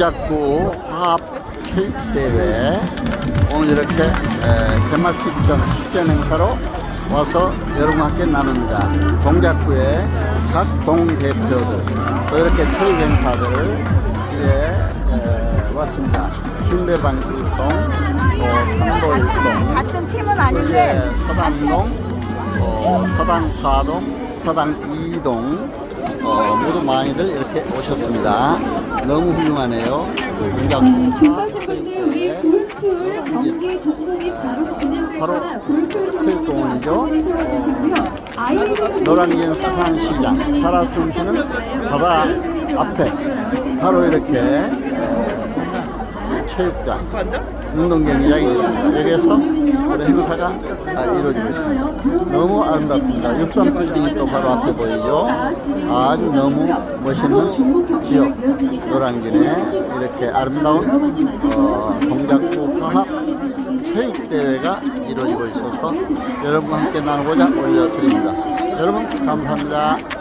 동작구 화합 체육대회 오늘 이렇게 에, 개막식 전 식전 행사로 와서 여러분과 함께 나눕니다. 동작구의 각 동대표들 또 이렇게 체육 행사들을 예, 에, 왔습니다. 신대방 1동, 또 상도 1동, 같은 팀은 아닌데 예, 서당동, 어, 서당 4동, 서당 2동 어, 모두 많이들 이렇게 오셨습니다. 너무 훌륭하네요. 줄 서신 분들 우리 골프 경기 종목이 바로 진행될 바로 거라 골프. 아이들 노란이엔 수산시장 살아 숨쉬는 바다 앞에 바로 이렇게 에, 체육관 운동 경기장이 있습니다. 여기에서 우리 행사가 아, 이루어지고 있습니다. 너무 아름답습니다. 63 빌딩이 또 바로 앞에 보이죠. 아주 너무 멋있는 지역 노란길에 이렇게 아름다운 어, 동작구 화합 체육대회가 이루어지고 있어서 여러분과 함께 나누고자 올려드립니다. 여러분 감사합니다.